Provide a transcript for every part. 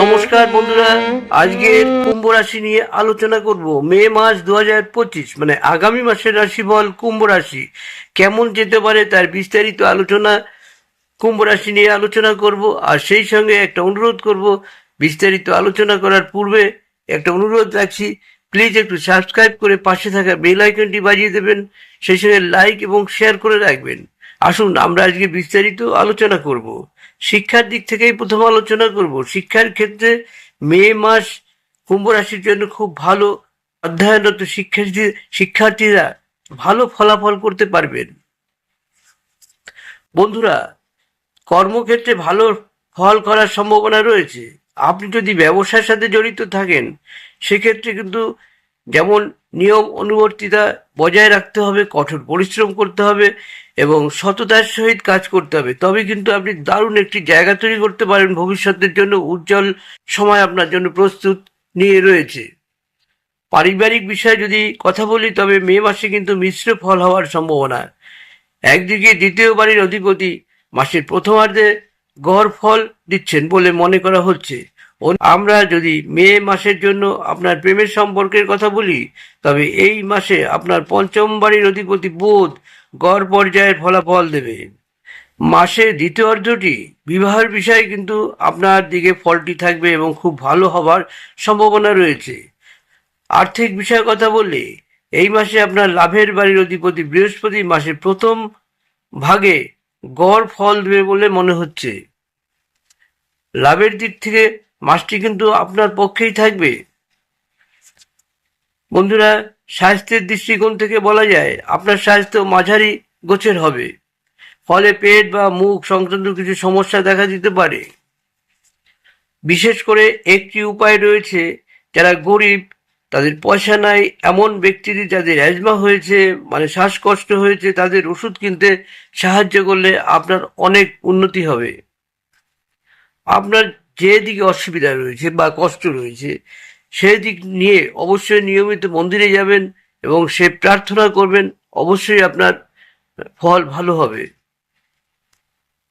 নমস্কার বন্ধুরা, আজকের কুম্ভ রাশি নিয়ে আলোচনা করব। মে মাস দু হাজার পঁচিশ মানে আগামী মাসের রাশিফল কুম্ভ রাশি। কেমন যেতে পারে তার বিস্তারিত আলোচনা কুম্ভ রাশি নিয়ে আলোচনা করব। আর সেই সঙ্গে একটা অনুরোধ করব, বিস্তারিত আলোচনা করার পূর্বে একটা অনুরোধ রাখছি প্লিজ একটু সাবস্ক্রাইব করে পাশে থাকা বেল আইকনটি বাজিয়ে দেবেন, সেই সঙ্গে লাইক এবং শেয়ার করে রাখবেন। আসুন, আমরা আজকে বিস্তারিত আলোচনা করব। শিক্ষার দিক থেকেই প্রথম আলোচনা করব। শিক্ষার ক্ষেত্রে মে মাস কুম্ভ রাশির জন্য খুব ভালো অধ্যয়নরত শিক্ষার্থী শিক্ষার্থীরা ভালো ফলাফল করতে পারবেন। বন্ধুরা, কর্মক্ষেত্রে ভালো ফল করার সম্ভাবনা রয়েছে। আপনি যদি ব্যবসার সাথে জড়িত থাকেন, সেক্ষেত্রে কিন্তু যেমন নিয়ম অনুবর্তিতা বজায় রাখতে হবে, কঠোর পরিশ্রম করতে হবে এবং সততার সহিত কাজ করতে হবে। তবে কিন্তু আপনি দারুণ একটি জায়গা তৈরি করতে পারেন ভবিষ্যতের জন্য। উজ্জ্বল সময় আপনার জন্য প্রস্তুত নিয়ে রয়েছে। পারিবারিক বিষয়ে যদি কথা বলি, তবে মে মাসে কিন্তু মিশ্র ফল হওয়ার সম্ভাবনা। একদিকে দ্বিতীয় বাড়ির অধিপতি মাসের প্রথমার্ধে গড় ফল দিচ্ছেন বলে মনে করা হচ্ছে। আমরা যদি মে মাসের জন্য আপনার প্রেমের সম্পর্কের কথা বলি, তবে এই মাসে আপনার পঞ্চম বাড়ির অধিপতি বোধ গড় পর্যায়ের ফলাফল দেবে। মাসে দ্বিতীয় অর্ধটি বিবাহের বিষয়ে কিন্তু আপনার দিকে ফলটি থাকবে এবং খুব ভালো হবার সম্ভাবনা রয়েছে। আর্থিক বিষয়ে কথা বললে, এই মাসে আপনার লাভের বাড়ির অধিপতি বৃহস্পতি মাসের প্রথম ভাগে গড় ফল দেবে বলে মনে হচ্ছে। লাভের দিক থেকে মাসটি কিন্তু আপনার পক্ষেই থাকবে। বন্ধুরা, স্বাস্থ্যের দৃষ্টিকোণ থেকে বলা যায়, আপনার স্বাস্থ্য মাঝারি গোছের হবে। ফলে পেট বা মুখ সংক্রান্ত কিছু সমস্যা দেখা দিতে পারে। বিশেষ করে একটি উপায় রয়েছে, যারা গরিব, তাদের পয়সা নাই, এমন ব্যক্তিদের যাদের অ্যাজমা হয়েছে মানে শ্বাসকষ্ট হয়েছে, তাদের ওষুধ কিনতে সাহায্য করলে আপনার অনেক উন্নতি হবে। আপনার যে দিকে অসুবিধা রয়েছে বা কষ্ট রয়েছে সেই দিক নিয়ে অবশ্যই নিয়মিত মন্দিরে যাবেন এবং সে প্রার্থনা করবেন, অবশ্যই আপনার ফল ভালো হবে।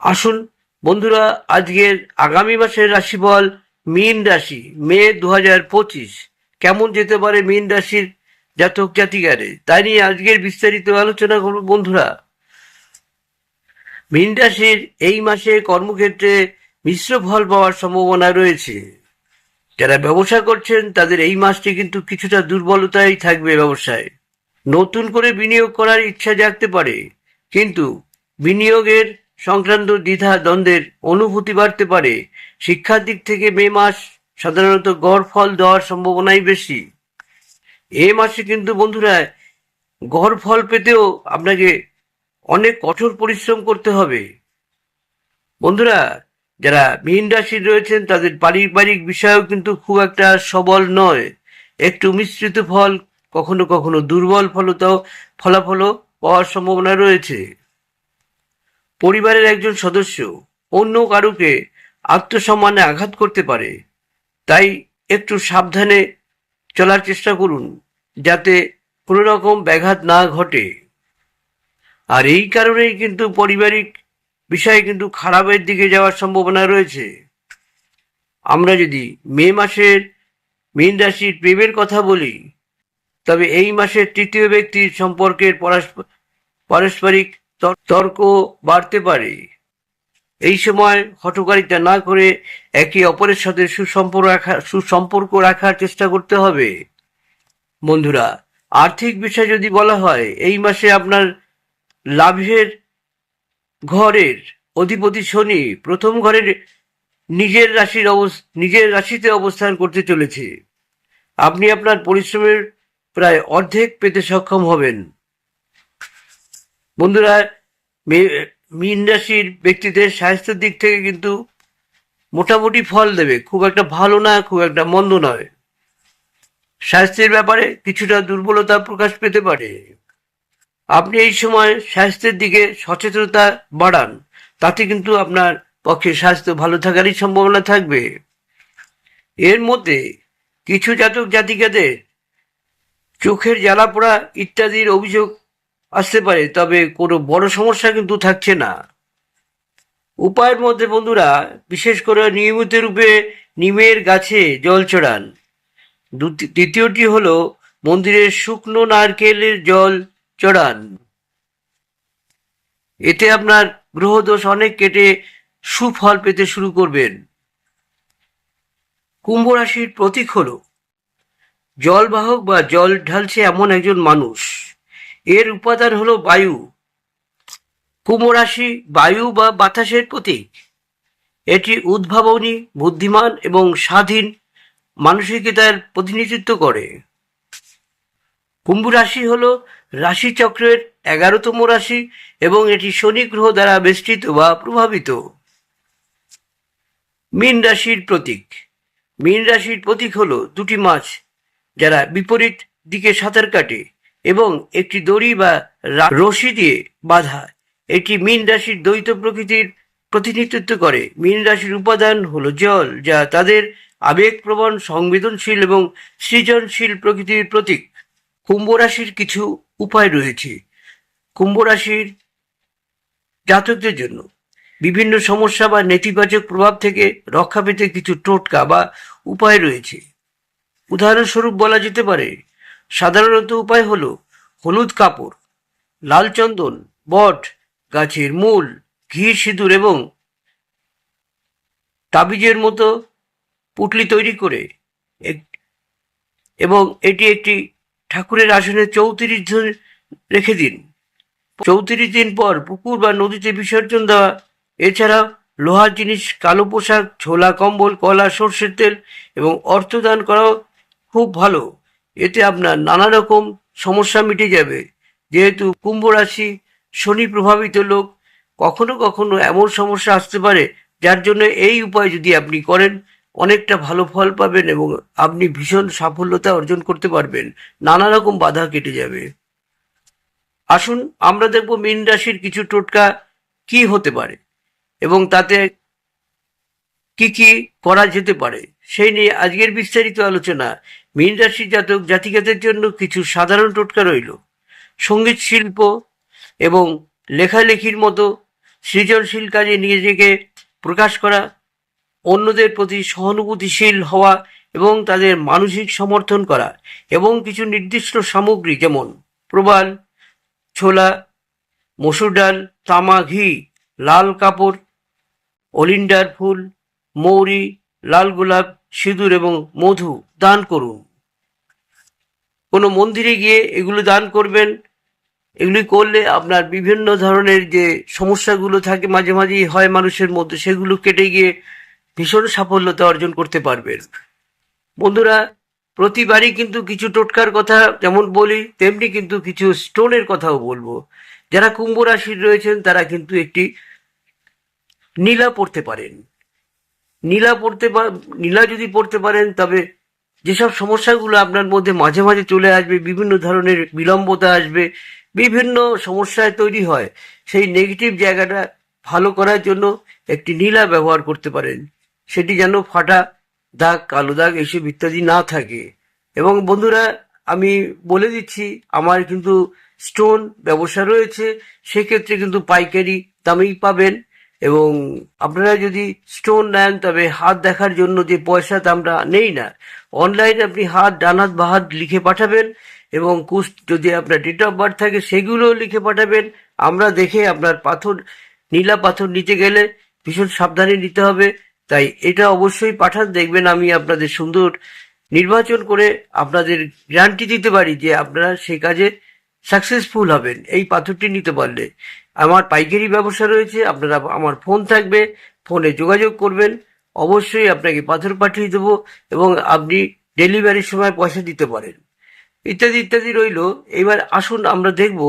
আসুন বন্ধুরা, আজকের আগামী মাসের রাশিফল মীন রাশি, মে দু হাজার পঁচিশ। কেমন যেতে পারে মীন রাশির জাতক জাতিকারে? তাই নিয়ে আজকের বিস্তারিত আলোচনা করব বন্ধুরা। মীন রাশির এই মাসে কর্মক্ষেত্রে মিশ্র ফল পাওয়ার সম্ভাবনা রয়েছে। যারা ব্যবসা করছেন, তাদের এই মাসটি কিন্তু কিছুটা দুর্বলতাই থাকবে ব্যবসায়। নতুন করে বিনিয়োগ করার ইচ্ছা জাগতে পারে, কিন্তু বিনিয়োগের সংক্রান্ত দ্বিধা দ্বন্দ্বের অনুভূতি বাড়তে পারে। শিক্ষার দিক থেকে মে মাস সাধারণত গড় ফল দেওয়ার সম্ভাবনাই বেশি। এ মাসে কিন্তু বন্ধুরা, গড় ফল পেতেও আপনাকে অনেক কঠোর পরিশ্রম করতে হবে। বন্ধুরা যারা মীন রাশির রয়েছেন, তাদের পারিবারিক বিষয়েও কিন্তু খুব একটা সবল নয়। একটু মিশ্রিত ফল, কখনো কখনো দুর্বল ফলতাও ফলাফলও পাওয়ার সম্ভাবনা রয়েছে। পরিবারের একজন সদস্য অন্য কারুকে আত্মসম্মানে আঘাত করতে পারে। তাই একটু সাবধানে চলার চেষ্টা করুন, যাতে কোনো রকম ব্যাঘাত না ঘটে। আর এই কারণেই কিন্তু পারিবারিক বিষয়ে কিন্তু খারাপের দিকে যাওয়ার সম্ভাবনা রয়েছে। আমরা যদি মে মাসের মীন রাশির প্রেমের কথা বলি, তবে এই মাসের তৃতীয় ব্যক্তির সম্পর্কের পারস্পরিক তর- তর্ক বাড়তে পারে। এই সময় হটকারিতা না করে একে অপরের সাথে সুসম্পর্ক রাখা সুসম্পর্ক রাখার চেষ্টা করতে হবে। বন্ধুরা, আর্থিক বিষয় যদি বলা হয়, এই মাসে আপনার লাভের ঘরের অধিপতি শনি প্রথম ঘরের নিজের রাশির অবস- নিজের রাশিতে অবস্থান করতে চলেছে। আপনি আপনার পরিশ্রমের প্রায় অর্ধেক পেতে সক্ষম হবেন। বন্ধুরা মীন রাশির ব্যক্তিদের স্বাস্থ্যের দিক থেকে কিন্তু মোটামুটি ফল দেবে। খুব একটা ভালো না, খুব একটা মন্দ নয়। স্বাস্থ্যের ব্যাপারে কিছুটা দুর্বলতা প্রকাশ পেতে পারে। আপনি এই সময় স্বাস্থ্যের দিকে সচেতনতা বাড়ান। তাতে কিন্তু আপনার পক্ষে স্বাস্থ্য ভালো থাকারই সম্ভাবনা থাকবে। এর মধ্যে কিছু জাতক জাতিকাদের চোখের জ্বালা পোড়া ইত্যাদির অভিযোগ আসতে পারে, তবে কোনো বড় সমস্যা কিন্তু থাকছে না। উপায়ের মধ্যে বন্ধুরা, বিশেষ করে নিয়মিত রূপে নিমের গাছে জল চড়ান দ্বিতীয়টি হলো মন্দিরের শুকনো নারকেলের জল চড়ান। এতে আপনার গ্রহদোষ অনেক কেটে সুফল পেতে শুরু করবেন। কুম্ভ রাশির প্রতীক হলো, জলবাহক বা জল ঢালছে এমন একজন মানুষ। এর উপাদান হলো বায়ু। কুম্ভ রাশি বায়ু বা বাতাসের প্রতীক। এটি উদ্ভাবনী, বুদ্ধিমান এবং স্বাধীন মানসিকতার প্রতিনিধিত্ব করে। কুম্ভ রাশি হল রাশিচক্রের এগারোতম রাশি এবং এটি শনি গ্রহ দ্বারা বেষ্টিত বা প্রভাবিত। মীন রাশির প্রতীক। মীন রাশির প্রতীক হল দুটি মাছ যারা বিপরীত দিকে সাঁতার কাটে এবং একটি দড়ি বা রশি দিয়ে বাঁধা। এটি মীন রাশির দ্বৈত প্রকৃতির প্রতিনিধিত্ব করে। মীন রাশির উপাদান হলো জল, যা তাদের আবেগপ্রবণ, সংবেদনশীল এবং সৃজনশীল প্রকৃতির প্রতীক। কুম্ভ রাশির কিছু উপায় রয়েছে কুম্ভ রাশির জাতকদের জন্য। বিভিন্ন সমস্যা বা নেতিবাচক প্রভাব থেকে রক্ষা পেতে কিছু টোটকা বা উপায় রয়েছে। উদাহরণস্বরূপ বলা যেতে পারে, সাধারণত উপায় হলো হলুদ কাপড়, লাল চন্দন, বট, গাছের মূল ঘি সিঁদুর এবং তাবিজের মতো পুটলি তৈরি করে এবং এটি একটি ঠাকুরের আসনে চৌত্রিশ দিন রেখে দিন। চৌত্রিশ দিন পর পুকুর বা নদীতে বিসর্জন দেওয়া। এছাড়া লোহার জিনিস, কালো পোশাক, ছোলা, কম্বল, কলা, সর্ষের তেল এবং অর্থদান করাও খুব ভালো। এতে আপনার নানা রকম সমস্যা মিটে যাবে। যেহেতু কুম্ভ রাশি শনি প্রভাবিত লোক, কখনো কখনো এমন সমস্যা আসতে পারে, যার জন্য এই উপায় যদি আপনি করেন অনেকটা ভালো ফল পাবেন এবং আপনি ভীষণ সাফল্যতা অর্জন করতে পারবেন। নানা রকম বাধা কেটে যাবে। আসুন, আমরা দেখব মীন রাশির কিছু টোটকা কি হতে পারে এবং তাতে কি কি করা যেতে পারে। সেই নিয়ে আজকের বিস্তারিত আলোচনা। মীন রাশি জাতক জাতিকাদের জন্য কিছু সাধারণ টোটকা রইল। সংগীত শিল্প এবং লেখালেখির মতো সৃজনশীল কাজে নিজেকে প্রকাশ করা অন্যদের প্রতি সহানুভূতিশীল হওয়া এবং তাদের মানসিক সমর্থন করা এবং কিছু নির্দিষ্ট সামগ্রী যেমন প্রবাল, ছোলা, মসুর ডাল তামা ঘি, লাল কাপড়, অলিন্ডার ফুল, মৌরি, লাল গোলাপ, সিঁদুর এবং মধু দান করুন। কোনো মন্দিরে গিয়ে এগুলো দান করবেন। এগুলি করলে আপনার বিভিন্ন ধরনের যে সমস্যাগুলো থাকে মাঝে মাঝেই হয় মানুষের মধ্যে, সেগুলো কেটে গিয়ে ভীষণ সাফল্যতা অর্জন করতে পারবেন। বন্ধুরা, প্রতিবারই কিন্তু কিছু টোটকার কথা যেমন বলি, তেমনি কিন্তু কিছু স্টোনের কথাও বলব। যারা কুম্ভ রাশির রয়েছেন, তারা কিন্তু একটি নীলা পড়তে পারেন। নীলা পড়তে নীলা যদি পড়তে পারেন, তবে যেসব সমস্যাগুলো আপনার মধ্যে মাঝে মাঝে চলে আসবে, বিভিন্ন ধরনের বিলম্বতা আসবে, বিভিন্ন সমস্যায় তৈরি হয়, সেই নেগেটিভ জায়গাটা ভালো করার জন্য একটি নীলা ব্যবহার করতে পারেন। সেটি যেন ফাটা দাগ, কালো দাগ এসব ইত্যাদি না থাকে। এবং বন্ধুরা, আমি বলে দিচ্ছি, আমার কিন্তু স্টোন ব্যবসা রয়েছে, সেক্ষেত্রে কিন্তু পাইকারি দামেই পাবেন। এবং আপনারা যদি স্টোন নেন, তবে হাত দেখার জন্য যে পয়সা আমরা নেই না। অনলাইনে আপনি হাত ডান হাত বা হাত লিখে পাঠাবেন এবং কুস্ট যদি আপনার ডেট অফ বার্থ থাকে, সেগুলোও লিখে পাঠাবেন। আমরা দেখে আপনার পাথর, নীলা পাথর নিতে গেলে ভীষণ সাবধানে নিতে হবে। তাই এটা অবশ্যই পাঠান, দেখবেন আমি আপনাদের সুন্দর নির্বাচন করে আপনাদের গ্যারান্টি দিতে পারি যে আপনারা সেই কাজে সাকসেসফুল হবেন। এই পাথরটি নিতে পারলে। আমার পাইকারি ব্যবসা রয়েছে, আপনারা, আমার ফোন থাকবে, ফোনে যোগাযোগ করবেন। অবশ্যই আপনাকে পাথর পাঠিয়ে দেবো এবং আপনি ডেলিভারির সময় পয়সা দিতে পারেন। ইত্যাদি ইত্যাদি রইল। এবার আসুন আমরা দেখব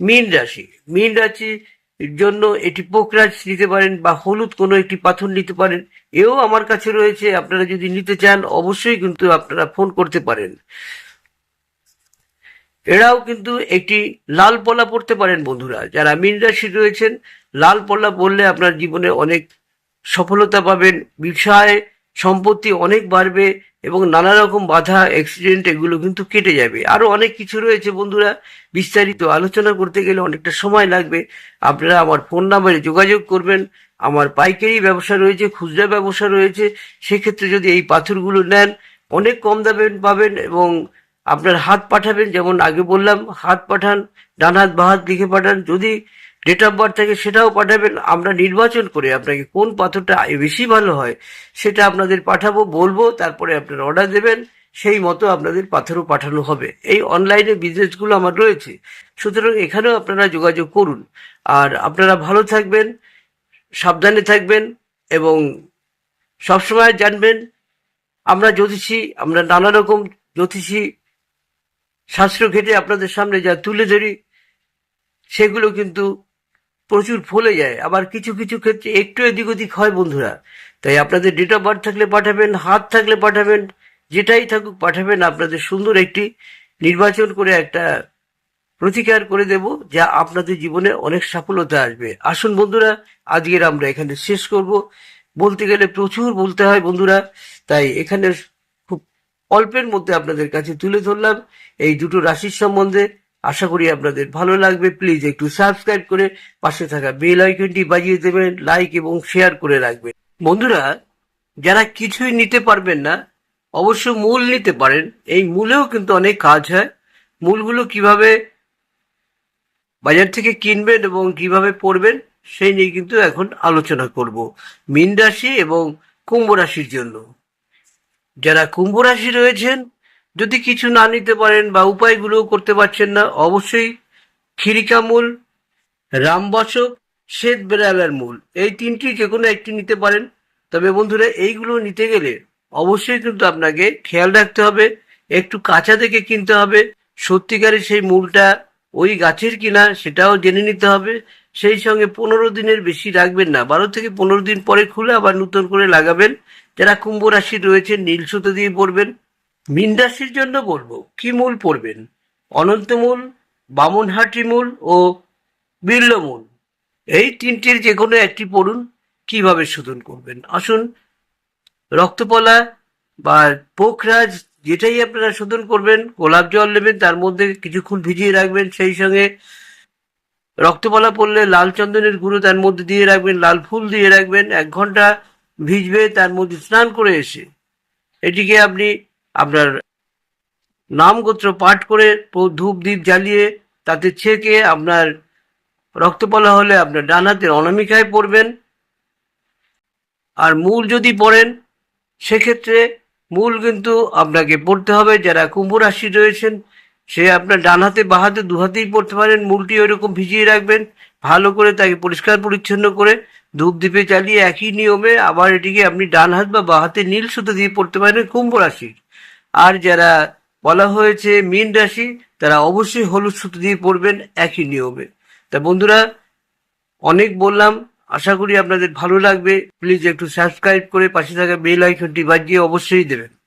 মীন রাশি। মীন রাশির জন্য এটি পোকরাজ নিতে পারেন বা হলুদ কোনো একটি পাথর নিতে পারেন। এও আমার কাছে রয়েছে, আপনারা যদি নিতে চান, অবশ্যই কিন্তু আপনারা ফোন করতে পারেন। এরাও কিন্তু একটি লাল পলা পড়তে পারেন, বন্ধুরা। যারা মীন রাশি রয়েছেন, লাল পলা পড়লে আপনার জীবনে অনেক সফলতা পাবেন। বিষয়ে সম্পত্তি অনেক বাড়বে এবং নানা রকম বাধা অ্যাক্সিডেন্ট এগুলো কিন্তু কেটে যাবে। আরও অনেক কিছু রয়েছে বন্ধুরা। বিস্তারিত আলোচনা করতে গেলে অনেকটা সময় লাগবে। আপনারা আমার ফোন নাম্বারে যোগাযোগ করবেন। আমার পাইকারি ব্যবসা রয়েছে, খুচরা ব্যবসা রয়েছে। সেক্ষেত্রে যদি এই পাথরগুলো নেন, অনেক কম দামে পাবেন এবং আপনার হাত পাঠাবেন। যেমন আগে বললাম, হাত পাঠান, ডান হাত, বা হাত লিখে পাঠান। যদি ডেট অফ বার্থ থাকে সেটাও পাঠাবেন। আমরা নির্বাচন করে আপনাকে কোন পাথরটা বেশি ভালো হয় সেটা আপনাদের পাঠাবো, বলব, তারপরে আপনারা অর্ডার দেবেন। সেই মতো আপনাদের পাথরও পাঠানো হবে। এই অনলাইনে বিজনেসগুলো আমার রয়েছে। সুতরাং এখানেও আপনারা যোগাযোগ করুন। আর আপনারা ভালো থাকবেন, সাবধানে থাকবেন এবং সবসময় জানবেন, আমরা জ্যোতিষী, আমরা নানা রকম জ্যোতিষী শাস্ত্র ঘেটে আপনাদের সামনে যা তুলে ধরি, সেগুলো কিন্তু প্রচুর ফলে যায়। আবার কিছু কিছু ক্ষেত্রে একটু এদিক ওদিক হয় বন্ধুরা। তাই আপনাদের ডেট অফ বার্থ থাকলে পাঠাবেন, হাত থাকলে পাঠাবেন, যেটাই থাকুক পাঠাবেন। আপনাদের সুন্দর একটি নির্বাচন করে একটা প্রতিকার করে দেব, যা আপনাদের জীবনে অনেক সফলতা আসবে। আসুন বন্ধুরা, আজকের আমরা এখানে শেষ করব। বলতে গেলে প্রচুর বলতে হয় বন্ধুরা, তাই এখানে খুব অল্পের মধ্যে আপনাদের কাছে তুলে ধরলাম। এই দুটো রাশির সম্বন্ধে আশা করি আপনাদের ভালো লাগবে। প্লিজ একটু সাবস্ক্রাইব করে পাশে থাকা বেল আইকনটি বাজিয়ে দেবেন লাইক এবং শেয়ার করে রাখবেন। বন্ধুরা, যারা কিছুই নিতে পারবেন না, অবশ্য মূল নিতে পারেন। এই মূলেও কিন্তু অনেক কাজ হয়। মূলগুলো কীভাবে বাজার থেকে কিনবেন এবং কীভাবে পড়বেন, সেই নিয়ে কিন্তু এখন আলোচনা করব। মীন রাশি এবং কুম্ভ রাশির জন্য। যারা কুম্ভ রাশি রয়েছেন যদি কিছু না নিতে পারেন বা উপায়গুলো করতে পারছেন না, অবশ্যই খিরিকা মূল, রামবসক, শ্বেত বেড়ালার মূল, এই তিনটি যে কোনো একটি নিতে পারেন। তবে বন্ধুরা, এইগুলো নিতে গেলে অবশ্যই কিন্তু আপনাকে খেয়াল রাখতে হবে, একটু কাঁচা দেখে কিনতে হবে, সত্যিকারের সেই মূলটা ওই গাছের কিনা সেটাও জেনে নিতে হবে। সেই সঙ্গে পনেরো দিনের বেশি রাখবেন না, বারো থেকে পনেরো দিন পরে খুলে আবার নতুন করে লাগাবেন। যারা কুম্ভ রাশি রয়েছে নীল সুতো দিয়ে পড়বেন মীন রাশির জন্য বলব, কি মূল পড়বেন? অনন্তমূল বামনহাটি মূল ও বিল্ল মূল। এই তিনটির যে কোনো একটি পড়ুন, কীভাবে শোধন করবেন? আসুন, রক্তপলা বা পোখরাজ যেটাই আপনারা শোধন করবেন, গোলাপ জল নেবেন, তার মধ্যে কিছুক্ষণ ভিজিয়ে রাখবেন, সেই সঙ্গে রক্তপলা পড়লে লাল চন্দনের গুঁড়ো তার মধ্যে দিয়ে রাখবেন, লাল ফুল দিয়ে রাখবেন, এক ঘণ্টা ভিজবে, তার মধ্যে স্নান করে এসে। এটিকে আপনি আপনার গোত্র পাঠ করে ধূপ দ্বীপ জ্বালিয়ে তাতে ছেঁকে আপনার রক্তপলা হলে আপনার ডান হাতের অনামিকায় পড়বেন। আর মূল যদি পড়েন, সেক্ষেত্রে মূল কিন্তু আপনাকে পড়তে হবে। যারা কুম্ভ রাশি রয়েছেন, সে আপনার ডান হাতে বা হাতে দু হাতেই পড়তে পারেন। মূলটি ওইরকম ভিজিয়ে রাখবেন, ভালো করে তাকে পরিষ্কার পরিচ্ছন্ন করে ধূপ দ্বীপে চালিয়ে একই নিয়মে আবার এটিকে আপনি ডান হাত বা বা হাতে নীল সুতো দিয়ে পড়তে পারেন কুম্ভ রাশির আর যারা বলা হয়েছে মীন রাশি, তারা অবশ্যই হলুদ সুতো দিয়ে পড়বেন একই নিয়মে। তা বন্ধুরা, অনেক বললাম, আশা করি আপনাদের ভালো লাগবে। প্লিজ একটু সাবস্ক্রাইব করে পাশে থাকা বেল আইকনটি বাজিয়ে অবশ্যই দেবেন।